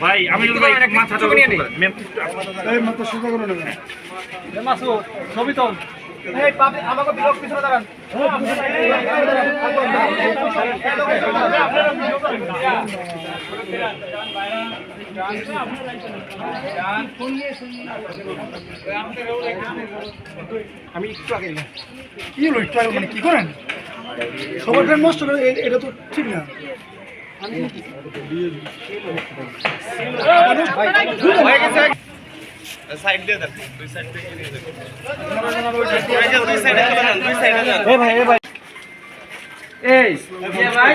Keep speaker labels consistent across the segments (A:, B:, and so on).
A: ভাই আমি ভাই মাথাটা মেম
B: ছবি তো আমাকে বিরক্ত পিছনে দাঁড়ান। আমি একটু আগে কি হলো একটু আগে? মানে কি করেন? সবার ফ্রেন্ড নষ্ট করে এটা তো ঠিক না।
A: সাইড দিয়ে দেন দুই সাইড থেকে নিয়ে দেন। এই দুই সাইডে দুই সাইডে
B: এ ভাই এ ভাই। এই এ ভাই।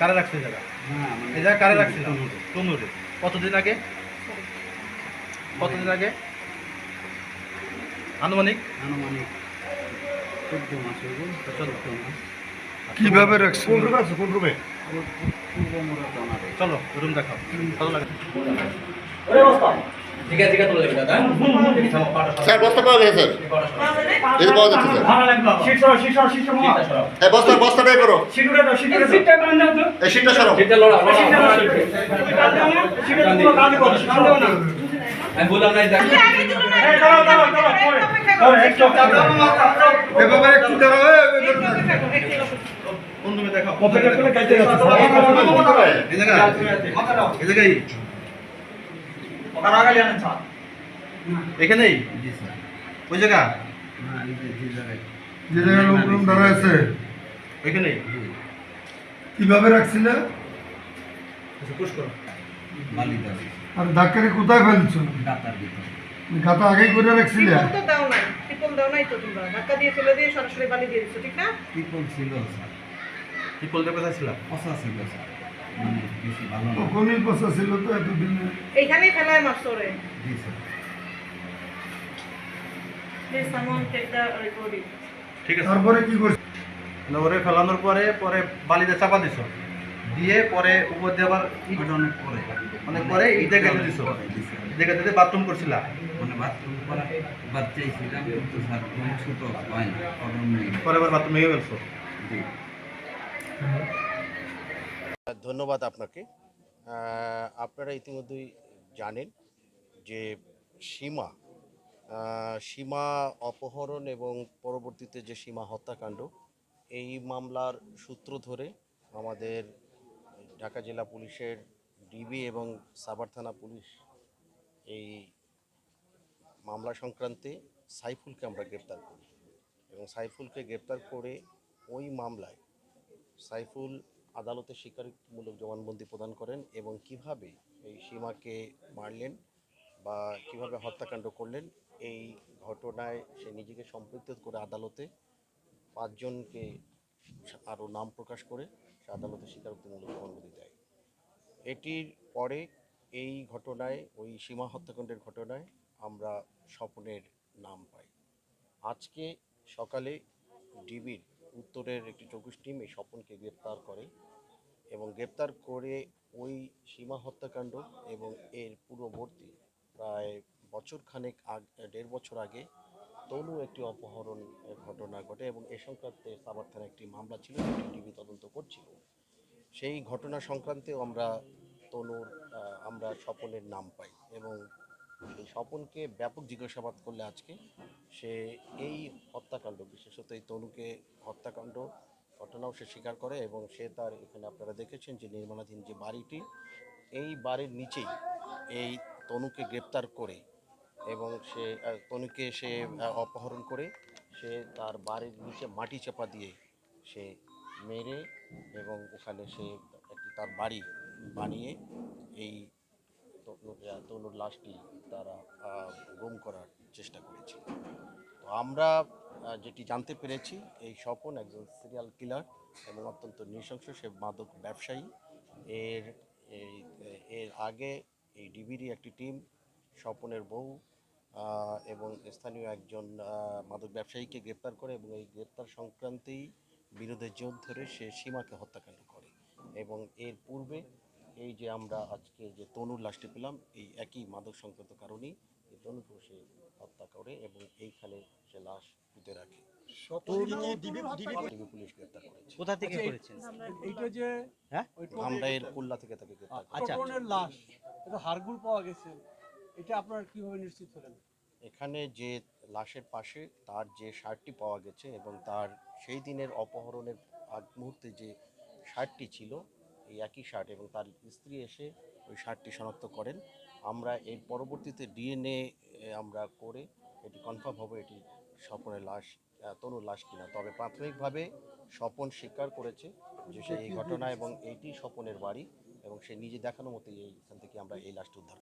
C: কারা
B: রাখছে এই জায়গা? এই জায়গা কারা রাখছিল? তনুরে কতদিন আগে? কতদিন আগে? আনুমানিক?
D: কীভাবে রাখছে?
B: কোন রুমে আছে? কোন রুমে? চলো রুম দেখাও। ভালো লাগে।
D: স্যার বস্তা পাওয়া গেছে স্যার এই পাওয়া যাচ্ছে স্যার বস্তা বস্তা বের করো এই শীটটা সরো এভাবে একটু দাঁড়াও
B: কোন রুমে দেখাও এখানেই? ওই জায়গা?
D: যে জায়গায়। লোকজন দাঁড়ায় আছে।
B: ওইখানেই
D: কীভাবে রাখছিল?
B: পুশ করো।
D: আর ধাক্কারে কোথায় ফেলছো? গাতা আগেই করে রাখছিলে?
C: তো দাও নাই। টিপল দাও নাই তো তোমরা। ধাক্কা দিয়ে ফেলে দিয়ে সরাসরি বালি দিয়ে ঠিক না?
B: কি বলতে কোথায় ছিলাম
D: তখনই পচা ছিল তো এতদিনে।
C: ফেলায়.
B: ঠিক আছে।
D: তারপরে কি করছে?
B: ওরে ফেলানোর পরে পরে বালিতে চাপা দিছো। দিয়ে পরে উপর দিয়ে আবার অনেক পরে। ইটে দিছো। ইটে গেঁথে বাথরুম করছিলা।
E: মানে বাথরুম করা এবার চাইছিলাম কিন্তু স্যার ছোট হয় না
B: পরে আবার বাথরুম ভেঙে ফেলছো।
E: জি।
F: ধন্যবাদ আপনাকে। আপনারা ইতিমধ্যেই জানেন যে সীমা সীমা অপহরণ এবং পরবর্তীতে যে সীমা হত্যাকাণ্ড, এই মামলার সূত্র ধরে আমাদের ঢাকা জেলা পুলিশের ডিবি এবং সাভার থানা পুলিশ এই মামলা সংক্রান্তে সাইফুলকে আমরা গ্রেপ্তার করি। এবং সাইফুলকে গ্রেপ্তার করে ওই মামলায় সাইফুল আদালতে স্বীকারোক্তিমূলক জবানবন্দি প্রদান করেন এবং কীভাবে এই সীমাকে মারলেন বা কীভাবে হত্যাকাণ্ড করলেন, এই ঘটনায় সে নিজেকে সম্পৃক্ত করে আদালতে পাঁচজনকে আরও নাম প্রকাশ করে সে আদালতে স্বীকারোক্তিমূলক জবানবন্দি দেয়। এটির পরে এই ঘটনায়, ওই সীমা হত্যাকাণ্ডের ঘটনায় আমরা স্বপনের নাম পাই। আজকে সকালে ডিবির উত্তরের একটি চৌকুশ টিম এই স্বপনকে গ্রেপ্তার করে এবং গ্রেপ্তার করে ওই সীমা হত্যাকাণ্ড এবং এর পূর্ববর্তী প্রায় বছর খানেক আগ, দেড় বছর আগে তনু একটি অপহরণ ঘটনা ঘটে এবং এ সংক্রান্তে সাভার থানায় একটি মামলা ছিল, যেটি ডিবি তদন্ত করছিল। সেই ঘটনা সংক্রান্তেও আমরা তনুর আমরা স্বপনের নাম পাই এবং এই স্বপনকে ব্যাপক জিজ্ঞাসাবাদ করলে আজকে। সে এই হত্যাকাণ্ড, বিশেষত এই তনুকে হত্যাকাণ্ড, ঘটনাও সে স্বীকার করে এবং সে তার এখানে আপনারা দেখেছেন যে নির্মাণাধীন যে বাড়িটি, এই বাড়ির নিচেই এই তনুকে গ্রেপ্তার করে এবং সে তনুকে সে অপহরণ করে সে তার বাড়ির নিচে মাটি চাপা দিয়ে সে মেরে এবং ওখানে সে একটি তার বাড়ি বানিয়ে এই তনুর লাশটি তারা গুম করার চেষ্টা করেছিল। তো আমরা যেটি জানতে পেরেছি, এই স্বপন একজন সিরিয়াল কিলার এবং অত্যন্ত নৃশংস, সে মাদক ব্যবসায়ী। এর এর আগে এই ডিবিরই একটি টিম, স্বপনের বউ এবং স্থানীয় একজন মাদক ব্যবসায়ীকে গ্রেপ্তার করে এবং এই গ্রেপ্তার সংক্রান্তেই বিরোধের জোর ধরে সে সীমাকে হত্যাকাণ্ড করে এবং এর পূর্বে এই যে আমরা আজকে যে তনুর লাশটি পেলাম এই একই মাদক সংক্রান্ত কারণেই এই তনুকে সে হত্যা করে এবং এইখানে সে লাশ পুঁতে রাখে। পুলিশ গ্রেপ্তার করেছে।
G: কোথা থেকে করেছেন
H: এইটা যে
G: হ্যাঁ?
F: আমরা এর কুল্লা থেকে তাকে গ্রেপ্তার
G: আচ্ছা
H: লাশ এটা হাড়গুড় পাওয়া গেছে। এটা আপনারা কীভাবে নিশ্চিত হলেন?
F: এখানে যে লাশের পাশে তার যে শার্টটি পাওয়া গেছে এবং তার সেই দিনের অপহরণের আগ মুহূর্তে যে শার্টটি ছিল এই একই শার্ট এবং তার স্ত্রী এসে ওই শার্টটি শনাক্ত করেন। আমরা এর পরবর্তীতে ডিএনএ আমরা করে এটি কনফার্ম হবে এটি স্বপনের লাশ তনুর লাশ কিনা। তবে প্রাথমিকভাবে স্বপন স্বীকার করেছে যে সে এই ঘটনা এবং এটি স্বপনের বাড়ি এবং সে নিজে দেখানো মতো এইখান থেকে আমরা এই লাশটি উদ্ধার